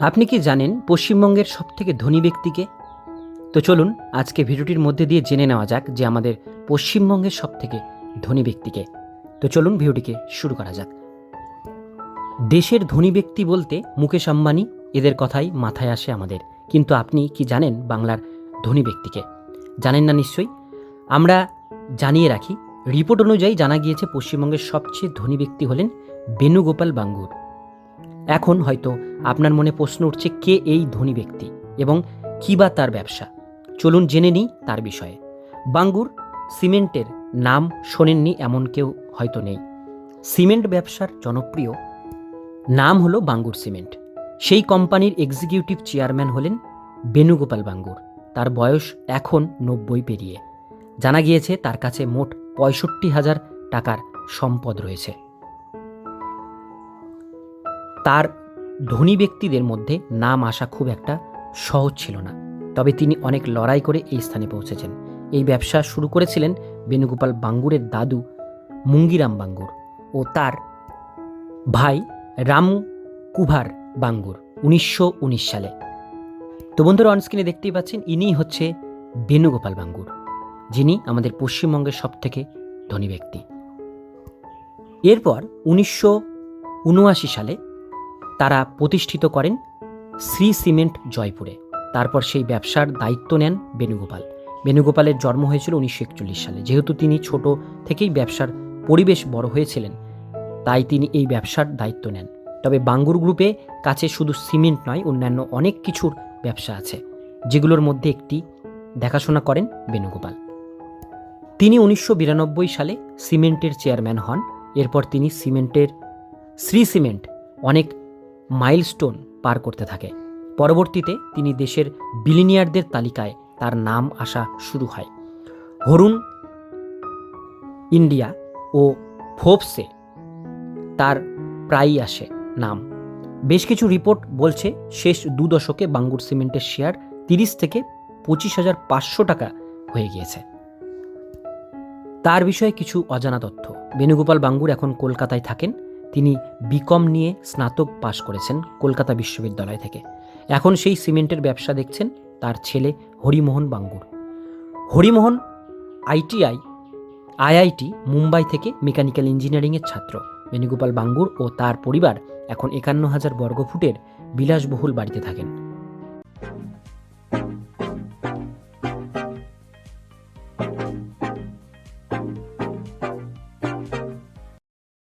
আপনি কি জানেন পশ্চিমবঙ্গের সবথেকে ধনী ব্যক্তিকে? তো চলুন, আজকে ভিডিওটির মধ্যে দিয়ে জেনে নেওয়া যাক যে আমাদের পশ্চিমবঙ্গের সবথেকে ধনী ব্যক্তিকে। তো চলুন ভিডিওটিকে শুরু করা যাক। দেশের ধনী ব্যক্তি বলতে মুকেশ আম্বানি, এদের কথাই মাথায় আসে আমাদের। কিন্তু আপনি কি জানেন বাংলার ধনী ব্যক্তিকে? জানেন না নিশ্চয়ই? আমরা জানিয়ে রাখি, রিপোর্ট অনুযায়ী জানা গিয়েছে পশ্চিমবঙ্গের সবচেয়ে ধনী ব্যক্তি হলেন বেণুগোপাল বাঙ্গুর। এখন হয়তো আপনার মনে প্রশ্ন উঠছে কে এই ধনী ব্যক্তি এবং কী বা তার ব্যবসা। চলুন জেনে নিই তার বিষয়ে। বাঙ্গুর সিমেন্টের নাম শোনেননি এমন কেউ হয়তো নেই। সিমেন্ট ব্যবসার জনপ্রিয় নাম হলো বাঙ্গুর সিমেন্ট। সেই কোম্পানির এক্সিকিউটিভ চেয়ারম্যান হলেন বেণুগোপাল বাঙ্গুর। তার বয়স এখন নব্বই পেরিয়ে। জানা গিয়েছে তার কাছে মোট পঁয়ষট্টি হাজার টাকার সম্পদ রয়েছে। তার ধনী ব্যক্তিদের মধ্যে নাম আসা খুব একটা সহজ ছিল না। তবে তিনি অনেক লড়াই করে এই স্থানে পৌঁছেছেন। এই ব্যবসা শুরু করেছিলেন বেণুগোপাল বাঙ্গুরের দাদু মুঙ্গিরাম বাঙ্গুর ও তার ভাই রাম কুভার বাঙ্গুর উনিশশো উনিশ সালে। তো বন্ধুরা অনস্ক্রিনে দেখতেই পাচ্ছেন, ইনিই হচ্ছে বেণুগোপাল বাঙ্গুর, যিনি আমাদের পশ্চিমবঙ্গের সবথেকে ধনী ব্যক্তি। এরপর উনিশশো উনআশি সালে তারা প্রতিষ্ঠিত করেন শ্রী সিমেন্ট জয়পুরে। তারপর সেই ব্যবসার দায়িত্ব নেন বেণুগোপাল। বেণুগোপালের জন্ম হয়েছিল উনিশশো একচল্লিশ সালে। যেহেতু তিনি ছোট থেকেই ব্যবসার পরিবেশ বড় হয়েছিলেন, তাই তিনি এই ব্যবসার দায়িত্ব নেন। তবে বাঙ্গুর গ্রুপে কাছে শুধু সিমেন্ট নয়, অন্যান্য অনেক কিছুর ব্যবসা আছে, যেগুলোর মধ্যে একটি দেখাশোনা করেন বেণুগোপাল। তিনি উনিশশো বিরানব্বই সালে সিমেন্টের চেয়ারম্যান হন। এরপর তিনি সিমেন্টের, শ্রী সিমেন্ট অনেক মাইলস্টোন পার করতে থাকে। পরবর্তীতে তিনি দেশের বিলিনিয়ারদের তালিকায় তার নাম আসা শুরু হয়। হরুন ইন্ডিয়া ও ফোর্বসে তার প্রায়ই আসে নাম। বেশ কিছু রিপোর্ট বলছে শেষ দু দশকে বাঙ্গুর সিমেন্টের শেয়ার তিরিশ থেকে পঁচিশ হাজার পাঁচশো টাকা হয়ে গিয়েছে। তার বিষয়ে কিছু অজানা তথ্য। বেণুগোপাল বাঙ্গুর এখন কলকাতায় থাকেন। তিনি বিকম নিয়ে স্নাতক পাশ করেছেন কলকাতা বিশ্ববিদ্যালয় থেকে। এখন সেই সিমেন্টের ব্যবসা দেখছেন তার ছেলে হরিমোহন বাঙ্গুর। হরিমোহন আইটিআই আইআইটি মুম্বাই থেকে মেকানিক্যাল ইঞ্জিনিয়ারিংয়ের ছাত্র। বেণুগোপাল বাঙ্গুর ও তার পরিবার এখন একান্ন হাজার বর্গফুটের বিলাসবহুল বাড়িতে থাকেন।